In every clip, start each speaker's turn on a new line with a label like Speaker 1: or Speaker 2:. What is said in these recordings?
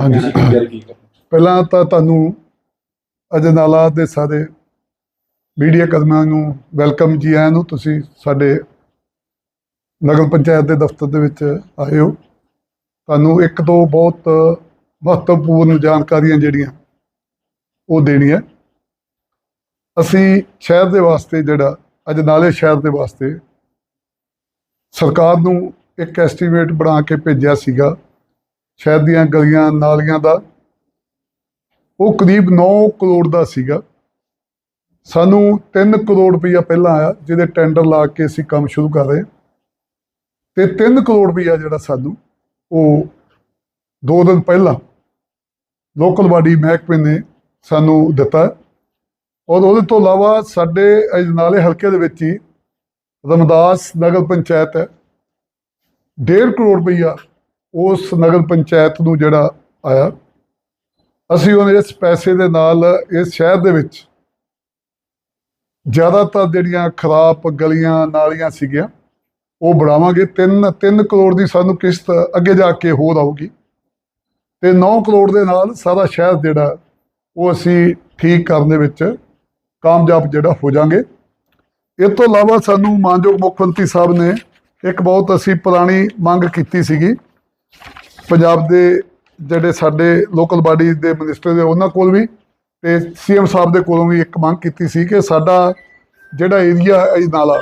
Speaker 1: ਹਾਂਜੀ। ਪਹਿਲਾਂ ਤਾਂ ਤੁਹਾਨੂੰ ਅਜਨਾਲਾ ਦੇ ਸਾਰੇ ਮੀਡੀਆ ਕਰਮਾਂ ਨੂੰ ਵੈਲਕਮ ਜੀ ਆਇਆਂ ਨੂੰ। ਤੁਸੀਂ ਸਾਡੇ ਨਗਰ ਪੰਚਾਇਤ ਦੇ ਦਫ਼ਤਰ ਦੇ ਵਿੱਚ ਆਏ ਹੋ। ਤੁਹਾਨੂੰ ਇੱਕ ਤੋਂ ਬਹੁਤ ਮਹੱਤਵਪੂਰਨ ਜਾਣਕਾਰੀਆਂ ਜਿਹੜੀਆਂ ਉਹ ਦੇਣੀ ਹੈ ਅਸੀਂ ਸ਼ਹਿਰ ਦੇ ਵਾਸਤੇ ਜਿਹੜਾ ਅਜਨਾਲੇ ਸ਼ਹਿਰ ਦੇ ਵਾਸਤੇ ਸਰਕਾਰ ਨੂੰ ਇੱਕ ਐਸਟੀਮੇਟ ਬਣਾ ਕੇ ਭੇਜਿਆ ਸੀਗਾ ਸ਼ਹਿਰ ਦੀਆਂ ਗਲੀਆਂ ਨਾਲੀਆਂ ਦਾ। ਉਹ ਕਰੀਬ 9 ਕਰੋੜ ਦਾ ਸੀਗਾ। ਸਾਨੂੰ 3 ਕਰੋੜ ਰੁਪਈਆ ਪਹਿਲਾਂ ਆਇਆ, ਜਿਹਦੇ ਟੈਂਡਰ ਲਾ ਕੇ ਅਸੀਂ ਕੰਮ ਸ਼ੁਰੂ ਕਰ ਰਹੇ ਹਾਂ। ਤੇ 3 ਕਰੋੜ ਰੁਪਈਆ ਜਿਹੜਾ ਸਾਨੂੰ ਉਹ 2 ਦਿਨ ਪਹਿਲਾਂ ਲੋਕਲ ਬਾਡੀ ਮਹਿਕਮੇ ਨੇ ਸਾਨੂੰ ਦਿੱਤਾ। ਔਰ ਉਹਦੇ ਤੋਂ ਇਲਾਵਾ ਸਾਡੇ ਅਜਨਾਲੇ ਹਲਕੇ ਦੇ ਵਿੱਚ ਹੀ ਰਮਦਾਸ ਨਗਰ ਪੰਚਾਇਤ ਹੈ। 1.5 ਕਰੋੜ ਰੁਪਈਆ ਉਸ ਨਗਰ ਪੰਚਾਇਤ ਨੂੰ ਜਿਹੜਾ ਆਇਆ, ਅਸੀਂ ਉਹਨੇ ਇਸ ਪੈਸੇ ਦੇ ਨਾਲ ਇਸ ਸ਼ਹਿਰ ਦੇ ਵਿੱਚ ਜ਼ਿਆਦਾਤਰ ਜਿਹੜੀਆਂ ਖਰਾਬ ਗਲੀਆਂ, ਨਾਲੀਆਂ ਸੀਗੀਆਂ, ਉਹ ਬਣਾਵਾਂਗੇ। 3 3 ਕਰੋੜ ਦੀ ਸਾਨੂੰ ਕਿਸ਼ਤ ਅੱਗੇ ਜਾ ਕੇ ਹੋਰ ਆਊਗੀ। ਤੇ 9 ਕਰੋੜ ਦੇ ਨਾਲ ਸਾਰਾ ਸ਼ਹਿਰ ਜਿਹੜਾ, ਉਹ ਅਸੀਂ ਠੀਕ ਕਰਨ ਦੇ ਵਿੱਚ ਕਾਮਯਾਬ ਜਿਹੜਾ ਹੋ ਜਾਾਂਗੇ। ਇਹ ਤੋਂ ਇਲਾਵਾ ਸਾਨੂੰ ਮਾਨਯੋਗ ਮੁੱਖ ਮੰਤਰੀ ਸਾਹਿਬ ਨੇ ਇੱਕ ਬਹੁਤ ਅਸੀਂ ਪੁਰਾਣੀ ਮੰਗ ਕੀਤੀ ਸੀਗੀ ਪੰਜਾਬ ਦੇ ਜਿਹੜੇ ਸਾਡੇ ਲੋਕਲ ਬਾਡੀ ਦੇ ਮਿਨਿਸਟਰ ਦੇ ਉਹਨਾਂ ਕੋਲ ਵੀ ਤੇ ਸੀਐਮ ਸਾਹਿਬ ਦੇ ਕੋਲੋਂ ਵੀ ਇੱਕ ਮੰਗ ਕੀਤੀ ਸੀ ਕਿ ਸਾਡਾ ਜਿਹੜਾ ਏਰੀਆ ਹੈ ਨਾਲਾ,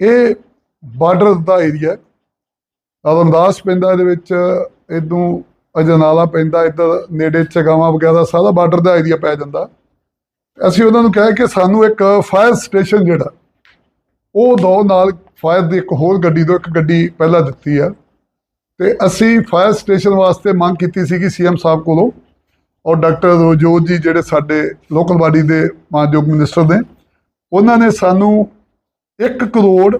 Speaker 1: ਇਹ ਬਾਰਡਰ ਦਾ ਏਰੀਆ ਰਮਦਾਸ ਪਿੰਡਾਂ ਦੇ ਵਿੱਚ ਇਦੋਂ ਅਜਨਾਲਾ ਪੈਂਦਾ, ਇੱਧਰ ਨੇੜੇ ਚਗਾਵਾਂ ਵਗੈਰਾ ਸਾਰਾ ਬਾਰਡਰ ਦਾ ਏਰੀਆ ਪੈ ਜਾਂਦਾ। ਅਸੀਂ ਉਹਨਾਂ ਨੂੰ ਕਿਹਾ ਕਿ ਸਾਨੂੰ ਇੱਕ ਫਾਇਰ ਸਟੇਸ਼ਨ ਜਿਹੜਾ, ਉਹ ਦੋ ਨਾਲ ਫਾਇਰ ਦੀ ਇੱਕ ਹੋਰ ਗੱਡੀ ਤੋਂ ਇੱਕ ਗੱਡੀ ਪਹਿਲਾਂ ਦਿੱਤੀ ਆ। ਤੇ ਅਸੀਂ ਫਾਇਰ ਸਟੇਸ਼ਨ ਵਾਸਤੇ ਮੰਗ ਕੀਤੀ ਸੀ ਕਿ ਸੀਐਮ ਸਾਹਿਬ ਕੋਲੋਂ ਔਰ ਡਾਕਟਰ ਰੋਜੋਤ ਜੀ ਜਿਹੜੇ ਸਾਡੇ ਲੋਕਲ ਬਾਡੀ ਦੇ ਮਾਨਯੋਗ ਮਿਨਿਸਟਰ ਨੇ, ਉਹਨਾਂ ਨੇ ਸਾਨੂੰ 1 ਕਰੋੜ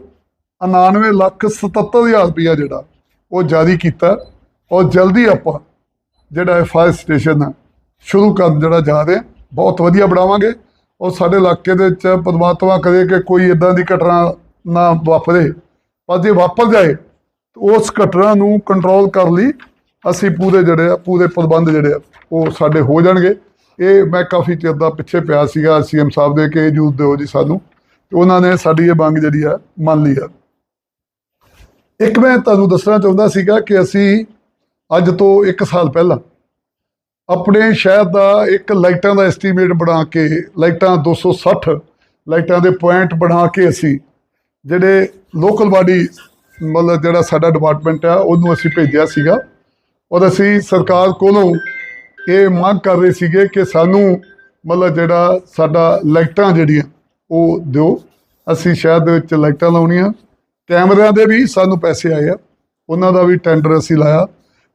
Speaker 1: 99 ਲੱਖ 77 ਹਜ਼ਾਰ ਰੁਪਇਆ ਜਿਹੜਾ ਉਹ ਜਾਰੀ ਕੀਤਾ ਔਰ ਜਲਦੀ ਆਪਾਂ ਜਿਹੜਾ ਫਾਇਰ ਸਟੇਸ਼ਨ ਆ ਸ਼ੁਰੂ ਕਰਨ ਜਿਹੜਾ ਜਾ ਰਹੇ ਹਾਂ। ਬਹੁਤ ਵਧੀਆ ਬਣਾਵਾਂਗੇ ਔਰ ਸਾਡੇ ਇਲਾਕੇ ਦੇ ਵਿੱਚ ਪਰਮਾਤਮਾ ਕਰੇ ਕਿ ਕੋਈ ਇਦਾਂ ਦੀ ਘਟਨਾ ਨਾ ਵਾਪਰੇ, ਪਰ ਜੇ ਵਾਪਰ ਜਾਏ ਉਸ ਘਟਨਾ ਨੂੰ ਕੰਟਰੋਲ ਕਰਨ ਲਈ ਅਸੀਂ ਪੂਰੇ ਜਿਹੜੇ ਆ, ਪੂਰੇ ਪ੍ਰਬੰਧ ਜਿਹੜੇ ਆ, ਉਹ ਸਾਡੇ ਹੋ ਜਾਣਗੇ। ਇਹ ਮੈਂ ਕਾਫੀ ਚਿਰ ਦਾ ਪਿੱਛੇ ਪਿਆ ਸੀਗਾ ਸੀਐਮ ਸਾਹਿਬ ਦੇ, ਕਿ ਜੂਸ ਦਿਓ ਜੀ ਸਾਨੂੰ। ਤੇ ਉਹਨਾਂ ਨੇ ਸਾਡੀ ਇਹ ਮੰਗ ਜਿਹੜੀ ਆ, ਮੰਨ ਲਈ ਆ। ਇੱਕ ਮੈਂ ਤੁਹਾਨੂੰ ਦੱਸਣਾ ਚਾਹੁੰਦਾ ਸੀਗਾ ਕਿ ਅਸੀਂ ਅੱਜ ਤੋਂ 1 ਸਾਲ ਪਹਿਲਾਂ ਆਪਣੇ ਸ਼ਹਿਰ ਦਾ ਇੱਕ ਲਾਈਟਾਂ ਦਾ ਐਸਟੀਮੇਟ ਬਣਾ ਕੇ, ਲਾਈਟਾਂ 260 ਲਾਈਟਾਂ ਦੇ ਪੁਆਇੰਟ ਬਣਾ ਕੇ ਅਸੀਂ ਜਿਹੜੇ ਲੋਕਲ ਬਾਡੀ ਮਤਲਬ ਜਿਹੜਾ ਸਾਡਾ ਡਿਪਾਰਟਮੈਂਟ ਆ, ਉਹਨੂੰ ਅਸੀਂ ਭੇਜਿਆ ਸੀਗਾ। ਔਰ ਅਸੀਂ ਸਰਕਾਰ ਕੋਲੋਂ ਇਹ ਮੰਗ ਕਰ ਰਹੇ ਸੀਗੇ ਕਿ ਸਾਨੂੰ ਮਤਲਬ ਜਿਹੜਾ ਸਾਡਾ ਲਾਈਟਾਂ ਜਿਹੜੀਆਂ, ਉਹ ਦਿਓ। ਅਸੀਂ ਸ਼ਹਿਰ ਦੇ ਵਿੱਚ ਲਾਈਟਾਂ ਲਾਉਣੀਆਂ। ਕੈਮਰਿਆਂ ਦੇ ਵੀ ਸਾਨੂੰ ਪੈਸੇ ਆਏ ਆ। ਉਹਨਾਂ ਦਾ ਵੀ ਟੈਂਡਰ ਅਸੀਂ ਲਾਇਆ।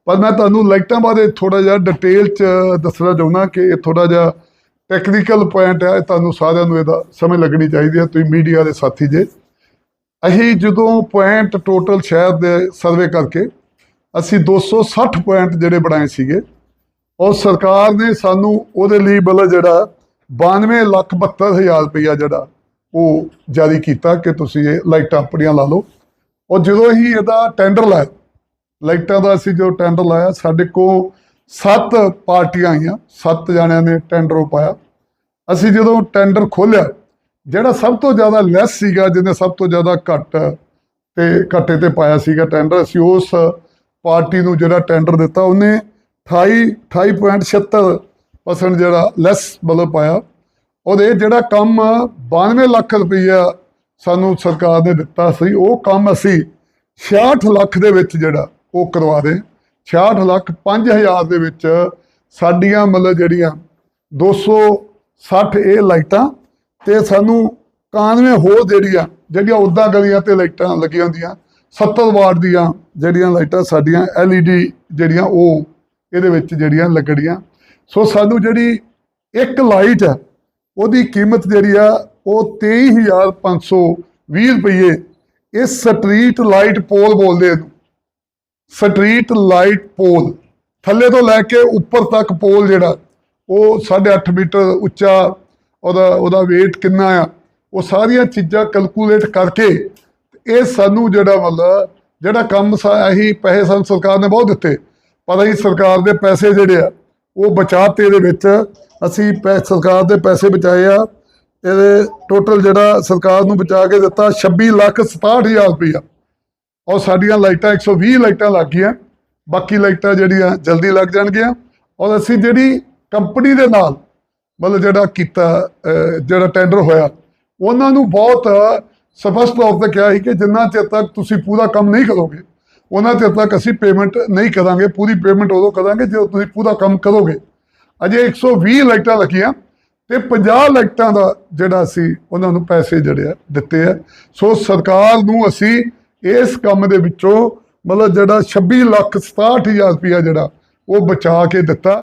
Speaker 1: ਪਰ ਮੈਂ ਤੁਹਾਨੂੰ ਲਾਈਟਾਂ ਬਾਰੇ ਥੋੜਾ ਜਿਹਾ ਡਿਟੇਲ ਚ ਦੱਸਣਾ ਚਾਹੁੰਦਾ ਕਿ ਇਹ ਥੋੜਾ ਜਿਹਾ ਟੈਕਨੀਕਲ ਪੁਆਇੰਟ ਹੈ ਤੁਹਾਨੂੰ ਸਾਰਿਆਂ ਨੂੰ ਇਹਦਾ ਸਮਝ ਲੱਗਣੀ ਚਾਹੀਦੀ ਹੈ ਤੁਸੀਂ ਮੀਡੀਆ ਦੇ ਸਾਥੀ ਜੇ। ਅਸੀਂ ਜਦੋਂ ਪੁਆਇੰਟ ਟੋਟਲ ਸ਼ਹਿਰ ਦੇ ਸਰਵੇ ਕਰਕੇ ਅਸੀਂ 260 ਪੁਆਇੰਟ ਜਿਹੜੇ ਬਣਾਏ ਸੀਗੇ ਔਰ ਸਰਕਾਰ ਨੇ ਸਾਨੂੰ ਉਹਦੇ ਲਈ ਬਲ ਜਿਹੜਾ 92 ਲੱਖ 72 ਹਜ਼ਾਰ ਰੁਪਇਆ ਜਿਹੜਾ ਉਹ ਜਾਰੀ ਕੀਤਾ ਕਿ ਤੁਸੀਂ ਇਹ ਲਾਈਟਾਂ ਆਪਣੀਆਂ ਲਾ ਲਓ। ਔਰ ਜਦੋਂ ਹੀ ਇਹਦਾ ਟੈਂਡਰ ਲਾਇਆ, ਲਾਈਟਾਂ ਦਾ ਅਸੀਂ ਜੋ ਟੈਂਡਰ ਲਾਇਆ, ਸਾਡੇ ਕੋਲ ਸੱਤ ਪਾਰਟੀਆਂ ਆਈਆਂ, ਸੱਤ ਜਣਿਆਂ ਨੇ ਟੈਂਡਰ ਪਾਇਆ। ਅਸੀਂ ਜਦੋਂ ਟੈਂਡਰ ਖੋਲ੍ਹਿਆ ਜਿਹੜਾ ਸਭ ਤੋਂ ਜ਼ਿਆਦਾ ਲੈਸ ਸੀਗਾ, ਜਿਹਨੇ ਸਭ ਤੋਂ ਜ਼ਿਆਦਾ ਘੱਟ ਤੇ ਘੱਟੇ ਤੇ ਪਾਇਆ ਸੀਗਾ ਟੈਂਡਰ ਅਸੀਂ ਉਸ ਪਾਰਟੀ ਨੂੰ ਜਿਹੜਾ ਟੈਂਡਰ ਦਿੱਤਾ, ਉਹਨੇ 28 28.76% ਜਿਹੜਾ ਲੈਸ ਮਤਲਬ ਪਾਇਆ। ਔਰ ਇਹ ਜਿਹੜਾ ਕੰਮ 92 ਲੱਖ ਰੁਪਈਆ ਸਾਨੂੰ ਸਰਕਾਰ ਨੇ ਦਿੱਤਾ ਸੀ, ਉਹ ਕੰਮ ਅਸੀਂ 66 ਲੱਖ ਦੇ ਵਿੱਚ ਜਿਹੜਾ ਉਹ ਕਰਵਾ ਦੇ 66 ਲੱਖ 5000 ਦੇ ਵਿੱਚ ਸਾਡੀਆਂ ਮਤਲਬ ਜਿਹੜੀਆਂ 260 ਇਹ ਲਾਈਟਾਂ ਤੇ ਸਾਨੂੰ 91 ਹੋਰ ਜਿਹੜੀਆਂ ਜਿਹੜੀਆਂ ਉਦਾਂ ਗਲੀਆਂ ਤੇ ਲਾਈਟਾਂ ਲੱਗੀਆਂ ਹੁੰਦੀਆਂ 70 ਵਾਟ ਦੀਆਂ ਜਿਹੜੀਆਂ ਲਾਈਟਾਂ ਸਾਡੀਆਂ LED ਜਿਹੜੀਆਂ ਉਹ ਇਹਦੇ ਵਿੱਚ ਜਿਹੜੀਆਂ ਲੱਗਣੀਆਂ। ਸੋ ਸਾਨੂੰ ਜਿਹੜੀ ਇੱਕ ਲਾਈਟ ਹੈ, ਉਹਦੀ ਕੀਮਤ ਜਿਹੜੀ ਆ, ਉਹ 23520 ਰੁਪਏ ਇਸ ਸਟਰੀਟ ਲਾਈਟ ਪੋਲ ਬੋਲਦੇ ਇਹਨੂੰ। Street light pole. ਥੱਲੇ ਤੋਂ ਲੈ ਕੇ ਉੱਪਰ ਤੱਕ ਪੋਲ ਜਿਹੜਾ, ਉਹ 8.5 ਮੀਟਰ ਉੱਚਾ ਉਹਦਾ ਉਹਦਾ weight ਕਿੰਨਾ ਆ, ਉਹ ਸਾਰੀਆਂ ਚੀਜ਼ਾਂ ਕੈਲਕੂਲੇਟ ਕਰਕੇ ਇਹ ਸਾਨੂੰ ਜਿਹੜਾ ਮਤਲਬ, ਜਿਹੜਾ ਕੰਮ ਸਾ, ਇਹੀ ਪੈਸੇ ਸਾਨੂੰ ਸਰਕਾਰ ਨੇ ਬਹੁਤ ਦਿੱਤੇ। ਪਰ ਅਸੀਂ ਸਰਕਾਰ ਦੇ ਪੈਸੇ ਜਿਹੜੇ ਆ, ਉਹ ਬਚਾਤੇ ਇਹਦੇ ਵਿੱਚ ਅਸੀਂ ਪੈ, ਸਰਕਾਰ ਦੇ ਪੈਸੇ ਬਚਾਏ ਆ। ਇਹਦੇ ਟੋਟਲ ਜਿਹੜਾ ਸਰਕਾਰ ਨੂੰ ਬਚਾ ਕੇ ਦਿੱਤਾ 26 ਲੱਖ 67000 ਰੁਪਇਆ ਔਰ ਸਾਡੀਆਂ ਲਾਈਟਾਂ 120 ਲਾਈਟਾਂ ਲੱਗ ਗਈਆਂ। ਬਾਕੀ ਲਾਈਟਾਂ ਜਿਹੜੀਆਂ ਜਲਦੀ ਲੱਗ ਜਾਣਗੀਆਂ। ਔਰ ਅਸੀਂ ਜਿਹੜੀ ਕੰਪਨੀ ਦੇ ਨਾਲ ਮਤਲਬ ਜਿਹੜਾ ਕੀਤਾ ਜਿਹੜਾ ਟੈਂਡਰ ਹੋਇਆ, ਉਹਨਾਂ ਨੂੰ ਬਹੁਤ ਸਪਸ਼ਟ ਤੌਰ ਤੇ ਕਿਹਾ ਸੀ ਕਿ ਜਿੰਨਾ ਚਿਰ ਤੱਕ ਤੁਸੀਂ ਪੂਰਾ ਕੰਮ ਨਹੀਂ ਕਰੋਗੇ, ਉਹਨਾਂ ਚਿਰ ਤੱਕ ਅਸੀਂ ਪੇਮੈਂਟ ਨਹੀਂ ਕਰਾਂਗੇ, ਪੂਰੀ ਪੇਮੈਂਟ ਉਦੋਂ ਕਰਾਂਗੇ ਜਦੋਂ ਤੁਸੀਂ ਪੂਰਾ ਕੰਮ ਕਰੋਗੇ। ਅਜੇ 120 ਲਾਈਟਾਂ ਲੱਗੀਆਂ ਤੇ 50 ਲਾਈਟਾਂ ਦਾ ਜਿਹੜਾ ਅਸੀਂ ਉਹਨਾਂ ਨੂੰ ਪੈਸੇ ਜਿਹੜੇ ਆ, ਦਿੱਤੇ ਆ। ਸੋ ਸਰਕਾਰ ਨੂੰ ਅਸੀਂ ਇਸ ਕੰਮ ਦੇ ਵਿੱਚੋਂ ਮਤਲਬ ਜਿਹੜਾ 26 ਲੱਖ 67000 ਰੁਪਇਆ ਜਿਹੜਾ, ਉਹ ਬਚਾ ਕੇ ਦਿੱਤਾ।